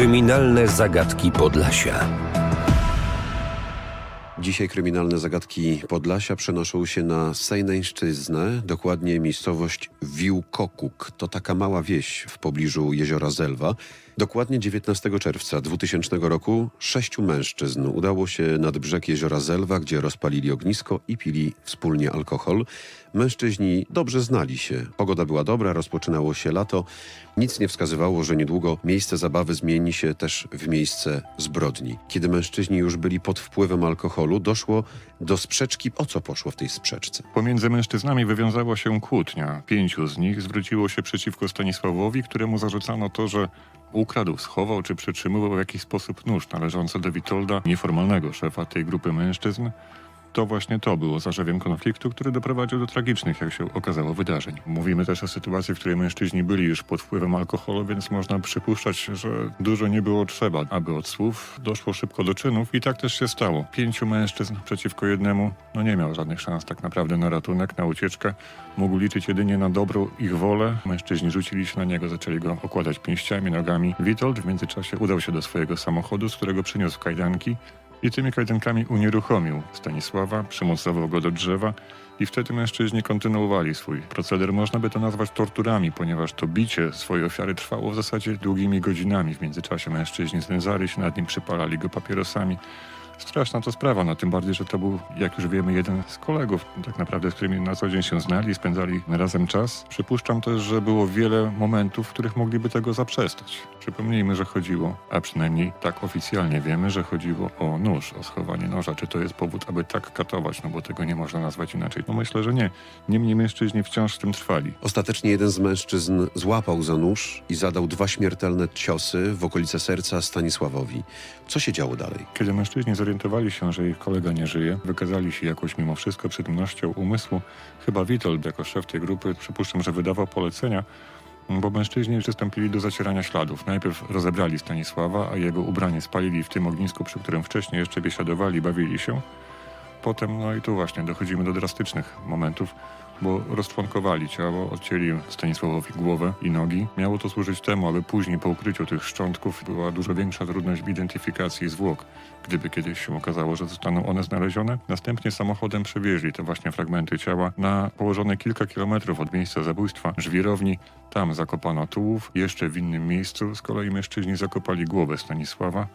Kryminalne zagadki Podlasia. Dzisiaj kryminalne zagadki Podlasia przenoszą się na Sejneńszczyznę, dokładnie miejscowość Wiłkokuk. To taka mała wieś w pobliżu jeziora Zelwa. Dokładnie 19 czerwca 2000 roku sześciu mężczyzn udało się nad brzeg jeziora Zelwa, gdzie rozpalili ognisko i pili wspólnie alkohol. Mężczyźni dobrze znali się. Pogoda była dobra, rozpoczynało się lato. Nic nie wskazywało, że niedługo miejsce zabawy zmieni się też w miejsce zbrodni. Kiedy mężczyźni już byli pod wpływem alkoholu, doszło do sprzeczki. O co poszło w tej sprzeczce? Pomiędzy mężczyznami wywiązała się kłótnia. Pięciu z nich zwróciło się przeciwko Stanisławowi, któremu zarzucano to, że ukradł, schował czy przytrzymywał w jakiś sposób nóż należący do Witolda, nieformalnego szefa tej grupy mężczyzn. To właśnie to było zarzewiem konfliktu, który doprowadził do tragicznych, jak się okazało, wydarzeń. Mówimy też o sytuacji, w której mężczyźni byli już pod wpływem alkoholu, więc można przypuszczać, że dużo nie było trzeba, aby od słów doszło szybko do czynów i tak też się stało. Pięciu mężczyzn przeciwko jednemu, no nie miał żadnych szans tak naprawdę na ratunek, na ucieczkę. Mógł liczyć jedynie na dobrą ich wolę. Mężczyźni rzucili się na niego, zaczęli go okładać pięściami, nogami. Witold w międzyczasie udał się do swojego samochodu, z którego przyniósł kajdanki i tymi kajdankami unieruchomił Stanisława, przymocował go do drzewa i wtedy mężczyźni kontynuowali swój proceder. Można by to nazwać torturami, ponieważ to bicie swojej ofiary trwało w zasadzie długimi godzinami. W międzyczasie mężczyźni znęcali się nad nim, przypalali go papierosami. Straszna to sprawa, no tym bardziej, że to był, jak już wiemy, jeden z kolegów, tak naprawdę, z którymi na co dzień się znali, spędzali razem czas. Przypuszczam też, że było wiele momentów, w których mogliby tego zaprzestać. Przypomnijmy, że chodziło, a przynajmniej tak oficjalnie wiemy, że chodziło o nóż, o schowanie noża. Czy to jest powód, aby tak katować, no bo tego nie można nazwać inaczej? No myślę, że nie. Niemniej mężczyźni wciąż w tym trwali. Ostatecznie jeden z mężczyzn złapał za nóż i zadał dwa śmiertelne ciosy w okolice serca Stanisławowi. Co się działo dalej? Kiedy mężczyźni zorientowali się, że ich kolega nie żyje, wykazali się jakoś mimo wszystko przytomnością umysłu. Chyba Witold, jako szef tej grupy, przypuszczam, że wydawał polecenia, bo mężczyźni przystąpili do zacierania śladów. Najpierw rozebrali Stanisława, a jego ubranie spalili w tym ognisku, przy którym wcześniej jeszcze biesiadowali, bawili się. Potem, no i tu właśnie dochodzimy do drastycznych momentów, bo rozczłonkowali ciało, odcięli Stanisławowi głowę i nogi. Miało to służyć temu, aby później po ukryciu tych szczątków była dużo większa trudność w identyfikacji zwłok, gdyby kiedyś się okazało, że zostaną one znalezione. Następnie samochodem przewieźli te właśnie fragmenty ciała na położone kilka kilometrów od miejsca zabójstwa żwirowni. Tam zakopano tułów, jeszcze w innym miejscu z kolei mężczyźni zakopali głowę Stanisława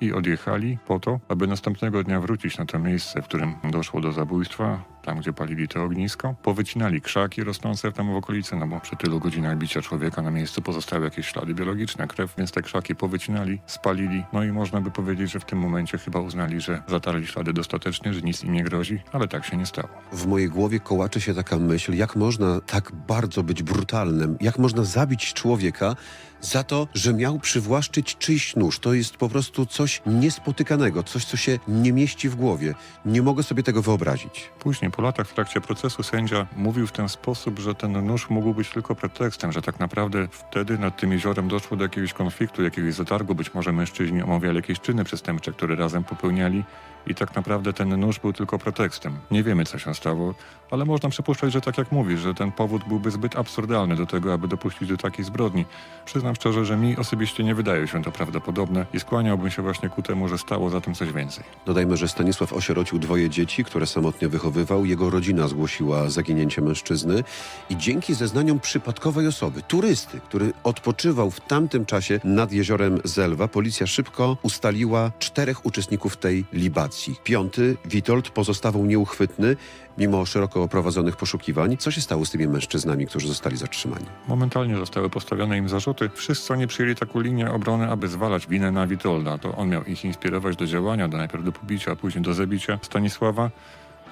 i odjechali po to, aby następnego dnia wrócić na to miejsce, w którym doszło do zabójstwa, tam gdzie palili to ognisko. Powycinali krzaki rosnące tam w okolicy, no bo przy tylu godzinach bicia człowieka na miejscu pozostały jakieś ślady biologiczne, krew, więc te krzaki powycinali, spalili. No i można by powiedzieć, że w tym momencie chyba uznali, że zatarli ślady dostatecznie, że nic im nie grozi, ale tak się nie stało. W mojej głowie kołacze się taka myśl, jak można tak bardzo być brutalnym, jak można zabić człowieka za to, że miał przywłaszczyć czyjś nóż. To jest po prostu coś niespotykanego, coś, co się nie mieści w głowie. Nie mogę sobie tego wyobrazić. Później, po latach, w trakcie procesu, sędzia mówił w ten sposób, że ten nóż mógł być tylko pretekstem, że tak naprawdę wtedy nad tym jeziorem doszło do jakiegoś konfliktu, jakiegoś zatargu. Być może mężczyźni omawiali jakieś czyny przestępcze, które razem popełniali i tak naprawdę ten nóż był tylko pretekstem. Nie wiemy, co się stało, ale można przypuszczać, że tak jak mówisz, że ten powód byłby zbyt absurdalny do tego, aby dopuścić do takiej zbrodni. Przyznam szczerze, że mi osobiście nie wydaje się to prawdopodobne i skłaniałbym się właśnie ku temu, że stało za tym coś więcej. Dodajmy, że Stanisław osierocił dwoje dzieci, które samotnie wychowywał. Jego rodzina zgłosiła zaginięcie mężczyzny i dzięki zeznaniom przypadkowej osoby, turysty, który odpoczywał w tamtym czasie nad jeziorem Zelwa, policja szybko ustaliła czterech uczestników tej libacji. Piąty, Witold, pozostawał nieuchwytny mimo szeroko prowadzonych poszukiwań. Co się stało z tymi mężczyznami, którzy zostali zatrzymani? Momentalnie zostały postawione im zarzuty. Wszyscy oni przyjęli taką linię obrony, aby zwalać winę na Witolda. To on miał ich inspirować do działania, do najpierw do pobicia, a później do zabicia Stanisława.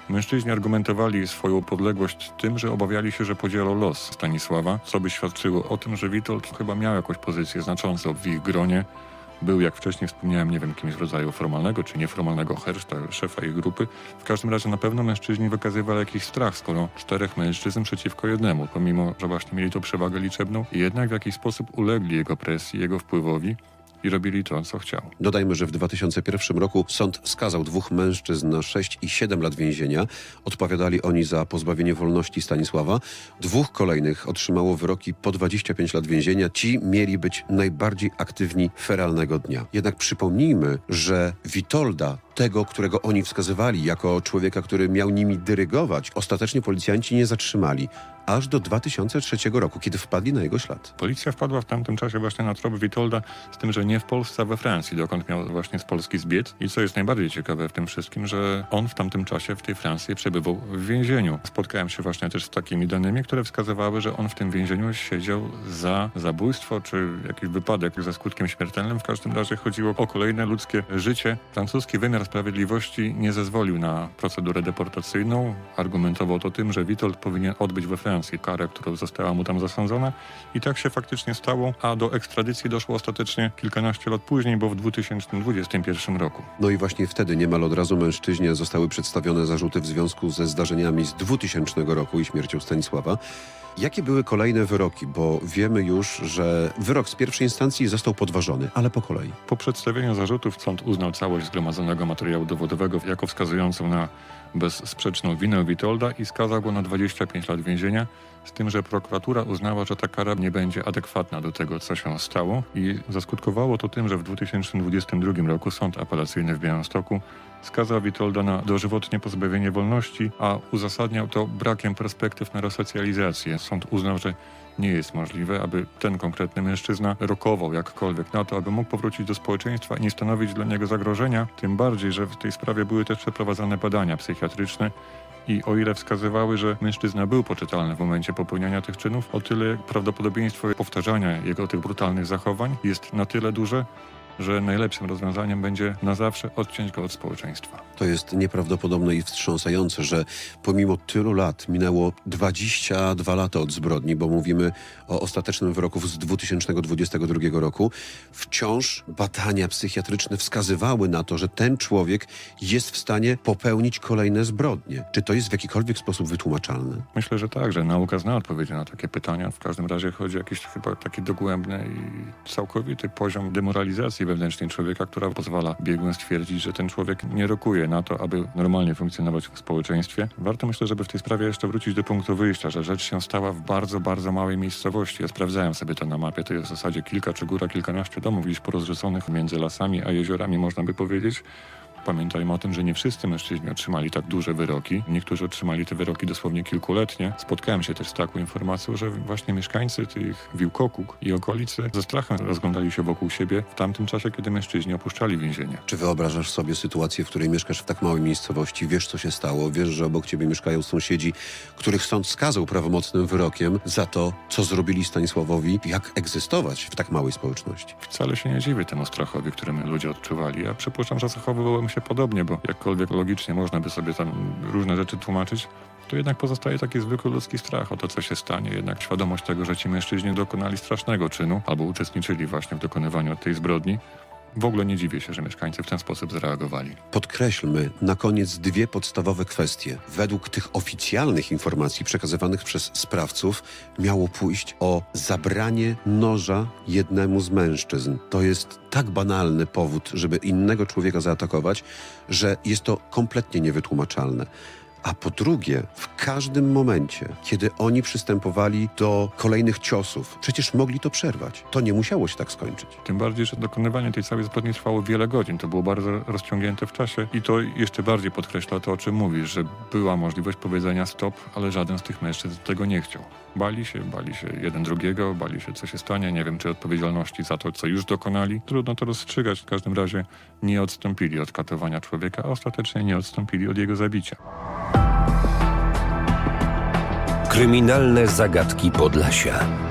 Mężczyźni argumentowali swoją podległość tym, że obawiali się, że podzielą los Stanisława, co by świadczyło o tym, że Witold chyba miał jakąś pozycję znaczącą w ich gronie. Był, jak wcześniej wspomniałem, nie wiem, kimś w rodzaju formalnego czy nieformalnego herszta, szefa ich grupy. W każdym razie na pewno mężczyźni wykazywali jakiś strach, skoro czterech mężczyzn przeciwko jednemu, pomimo, że właśnie mieli tą przewagę liczebną, jednak w jakiś sposób ulegli jego presji, jego wpływowi. I robili to, co chciał. Dodajmy, że w 2001 roku sąd skazał dwóch mężczyzn na 6 i 7 lat więzienia. Odpowiadali oni za pozbawienie wolności Stanisława. Dwóch kolejnych otrzymało wyroki po 25 lat więzienia. Ci mieli być najbardziej aktywni feralnego dnia. Jednak przypomnijmy, że Witolda, tego, którego oni wskazywali jako człowieka, który miał nimi dyrygować, ostatecznie policjanci nie zatrzymali. Aż do 2003 roku, kiedy wpadli na jego ślad. Policja wpadła w tamtym czasie właśnie na trop Witolda, z tym, że nie w Polsce, a we Francji, dokąd miał właśnie z Polski zbiec. I co jest najbardziej ciekawe w tym wszystkim, że on w tamtym czasie w tej Francji przebywał w więzieniu. Spotkałem się właśnie też z takimi danymi, które wskazywały, że on w tym więzieniu siedział za zabójstwo czy jakiś wypadek ze skutkiem śmiertelnym. W każdym razie chodziło o kolejne ludzkie życie. Francuski wymiar sprawiedliwości nie zezwolił na procedurę deportacyjną. Argumentował to tym, że Witold powinien odbyć we Francji karę, która została mu tam zasądzona. I tak się faktycznie stało, a do ekstradycji doszło ostatecznie kilkanaście lat później, bo w 2021 roku. No i właśnie wtedy niemal od razu mężczyźnie zostały przedstawione zarzuty w związku ze zdarzeniami z 2000 roku i śmiercią Stanisława. Jakie były kolejne wyroki? Bo wiemy już, że wyrok z pierwszej instancji został podważony, ale po kolei. Po przedstawieniu zarzutów sąd uznał całość zgromadzonego materiału dowodowego jako wskazującą na bezsprzeczną winę Witolda i skazał go na 25 lat więzienia, z tym, że prokuratura uznała, że ta kara nie będzie adekwatna do tego, co się stało. I zaskutkowało to tym, że w 2022 roku Sąd Apelacyjny w Białymstoku skazał Witolda na dożywotnie pozbawienie wolności, a uzasadniał to brakiem perspektyw na resocjalizację. Sąd uznał, że nie jest możliwe, aby ten konkretny mężczyzna rokował jakkolwiek na to, aby mógł powrócić do społeczeństwa i nie stanowić dla niego zagrożenia. Tym bardziej, że w tej sprawie były też przeprowadzane badania psychiatryczne i o ile wskazywały, że mężczyzna był poczytalny w momencie popełniania tych czynów, o tyle prawdopodobieństwo powtarzania jego tych brutalnych zachowań jest na tyle duże, że najlepszym rozwiązaniem będzie na zawsze odciąć go od społeczeństwa. To jest nieprawdopodobne i wstrząsające, że pomimo tylu lat minęło 22 lata od zbrodni, bo mówimy o ostatecznym wyroku z 2022 roku, wciąż badania psychiatryczne wskazywały na to, że ten człowiek jest w stanie popełnić kolejne zbrodnie. Czy to jest w jakikolwiek sposób wytłumaczalne? Myślę, że tak, że nauka zna odpowiedzi na takie pytania. W każdym razie chodzi o jakiś chyba taki dogłębny i całkowity poziom demoralizacji wewnętrznej człowieka, która pozwala biegłym stwierdzić, że ten człowiek nie rokuje na to, aby normalnie funkcjonować w społeczeństwie. Warto myślę, żeby w tej sprawie jeszcze wrócić do punktu wyjścia, że rzecz się stała w bardzo, bardzo małej miejscowości. Ja sprawdzałem sobie to na mapie. To jest w zasadzie kilka czy góra kilkanaście domów gdzieś porozrzuconych między lasami a jeziorami, można by powiedzieć. Pamiętajmy o tym, że nie wszyscy mężczyźni otrzymali tak duże wyroki. Niektórzy otrzymali te wyroki dosłownie kilkuletnie. Spotkałem się też z taką informacją, że właśnie mieszkańcy tych Wiłkokuk i okolicy ze strachem rozglądali się wokół siebie w tamtym czasie, kiedy mężczyźni opuszczali więzienie. Czy wyobrażasz sobie sytuację, w której mieszkasz w tak małej miejscowości, wiesz co się stało, wiesz, że obok ciebie mieszkają sąsiedzi, których sąd skazał prawomocnym wyrokiem za to, co zrobili Stanisławowi, jak egzystować w tak małej społeczności? Wcale się nie dziwię temu strachowi, który my ludzie odczuwali. Ja przypuszczam, że zachowywałem się podobnie, bo jakkolwiek logicznie można by sobie tam różne rzeczy tłumaczyć, to jednak pozostaje taki zwykły ludzki strach o to, co się stanie. Jednak świadomość tego, że ci mężczyźni dokonali strasznego czynu albo uczestniczyli właśnie w dokonywaniu tej zbrodni, w ogóle nie dziwię się, że mieszkańcy w ten sposób zareagowali. Podkreślmy na koniec dwie podstawowe kwestie. Według tych oficjalnych informacji przekazywanych przez sprawców miało pójść o zabranie noża jednemu z mężczyzn. To jest tak banalny powód, żeby innego człowieka zaatakować, że jest to kompletnie niewytłumaczalne. A po drugie, w każdym momencie, kiedy oni przystępowali do kolejnych ciosów, przecież mogli to przerwać. To nie musiało się tak skończyć. Tym bardziej, że dokonywanie tej całej zbrodni trwało wiele godzin. To było bardzo rozciągnięte w czasie i to jeszcze bardziej podkreśla to, o czym mówisz, że była możliwość powiedzenia stop, ale żaden z tych mężczyzn tego nie chciał. Bali się, bali się jeden drugiego, bali się, co się stanie. Nie wiem, czy odpowiedzialności za to, co już dokonali. Trudno to rozstrzygać. W każdym razie nie odstąpili od katowania człowieka, a ostatecznie nie odstąpili od jego zabicia. Kryminalne zagadki Podlasia.